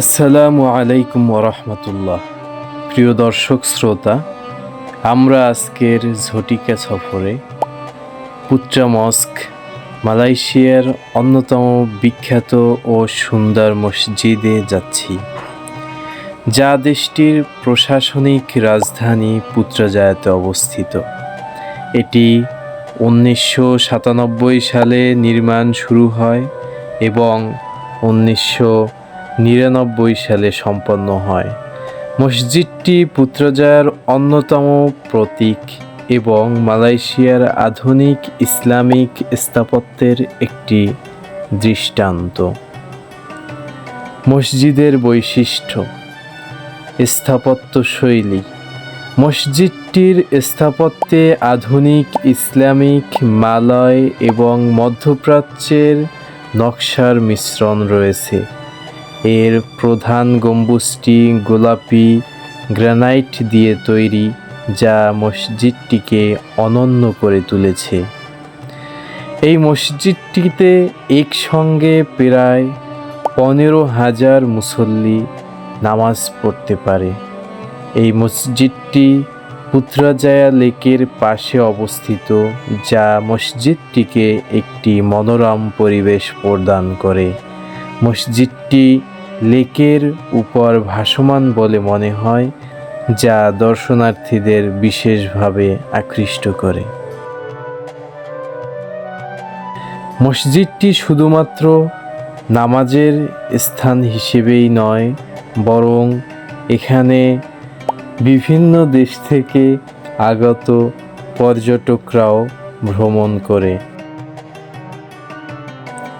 আসসালামু আলাইকুম ওরহমতুল্লাহ প্রিয় দর্শক, শ্রোতা, আমরা আজকের ঝটিকা সফরে পুত্রা মস্ক, মালয়েশিয়ার অন্যতম বিখ্যাত ও সুন্দর মসজিদে যাচ্ছি, যা দেশটির প্রশাসনিক রাজধানী পুত্রজায়াতে অবস্থিত। এটি উনিশশো সাতানব্বই সালে নির্মাণ শুরু হয় এবং উনিশশো নিরানব্বই সালে সম্পন্ন হয়। মসজিদটি পুত্রজায়ার অন্যতম প্রতীক এবং মালয়েশিয়ার আধুনিক ইসলামিক স্থাপত্যের একটি দৃষ্টান্ত। মসজিদের বৈশিষ্ট্য স্থাপত্য শৈলী মসজিদটির স্থাপত্যে আধুনিক ইসলামিক মালয় এবং মধ্যপ্রাচ্যের নকশার মিশ্রণ রয়েছে। এর প্রধান গম্বুজটি গোলাপি গ্রানাইট দিয়ে তৈরি, যা মসজিদটিকে অনন্য করে তুলেছে। এই মসজিদটিতে একসঙ্গে প্রায় পনেরো হাজার মুসল্লি নামাজ পড়তে পারে। এই মসজিদটি পুত্রাজায়া লেকের পাশে অবস্থিত, যা মসজিদটিকে একটি মনোরম পরিবেশ প্রদান করে। মসজিদটি লেকের উপর ভাসমান বলে মনে হয়, যা দর্শনার্থীদের বিশেষভাবে আকৃষ্ট করে। মসজিদটি শুধুমাত্র নামাজের স্থান হিসেবেই নয়, বরং এখানে বিভিন্ন দেশ থেকে আগত পর্যটকরাও ভ্রমণ করে।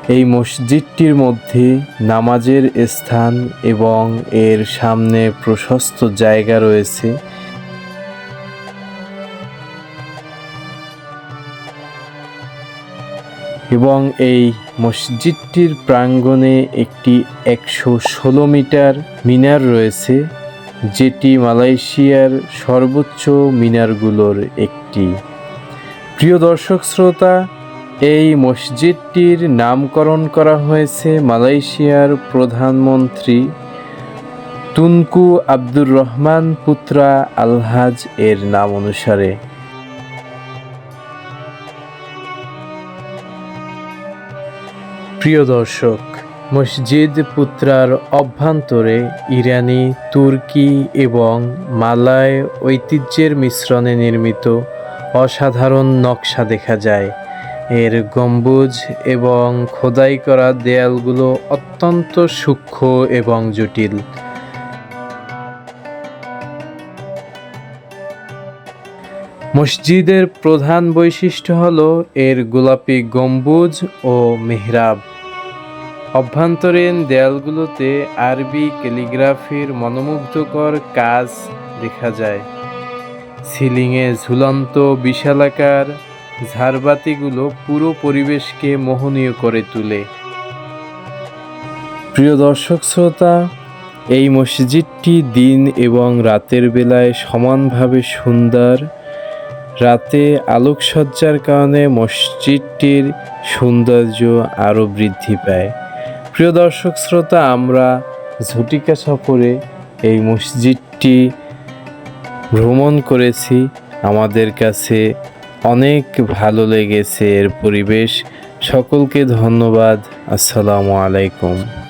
এই মসজিদটির মধ্যে নামাজের স্থান এবং এর সামনে প্রশস্ত জায়গা রয়েছে। এবং এই মসজিদটির প্রাঙ্গণে একটি একশো ষোলো মিটার মিনার রয়েছে, যেটি মালয়েশিয়ার সর্বোচ্চ মিনারগুলোর একটি। প্রিয় দর্শক, শ্রোতা এই মসজিদটির নামকরণ করা হয়েছে মালয়েশিয়ার প্রধানমন্ত্রী তুনকু আব্দুর রহমান পুত্রা আলহাজ এর নাম অনুসারে। প্রিয় দর্শক, মসজিদ পুত্রার অভ্যন্তরে ইরানি, তুর্কি এবং মালায় ঐতিহ্যের মিশ্রণে নির্মিত অসাধারণ নকশা দেখা যায়। এর গম্বুজ এবং খোদাই করা দেয়ালগুলো অত্যন্ত সূক্ষ্ম এবং জটিল। মসজিদের প্রধান বৈশিষ্ট্য হল এর গোলাপি গম্বুজ ও মেহরাব। অভ্যন্তরীণ দেয়ালগুলোতে আরবি ক্যালিগ্রাফির মনোমুগ্ধকর কাজ দেখা যায়। সিলিংয়ে ঝুলন্ত বিশালাকার ঝাড়বাতিগুলো পুরো পরিবেশকে মোহনীয় করে তোলে। প্রিয় দর্শক শ্রোতা, এই মসজিদটি দিন এবং রাতের বেলায় সমানভাবে সুন্দর। রাতে আলোকসজ্জার কারণে মসজিদটির সৌন্দর্য আরও বৃদ্ধি পায়। প্রিয় দর্শক শ্রোতা, আমরা ঝুটিকা সফরে এই মসজিদটি ভ্রমণ করেছি। আমাদের কাছে অনেক ভালো লেগেছে এর পরিবেশ। সকলকে ধন্যবাদ। আসসালামু আলাইকুম।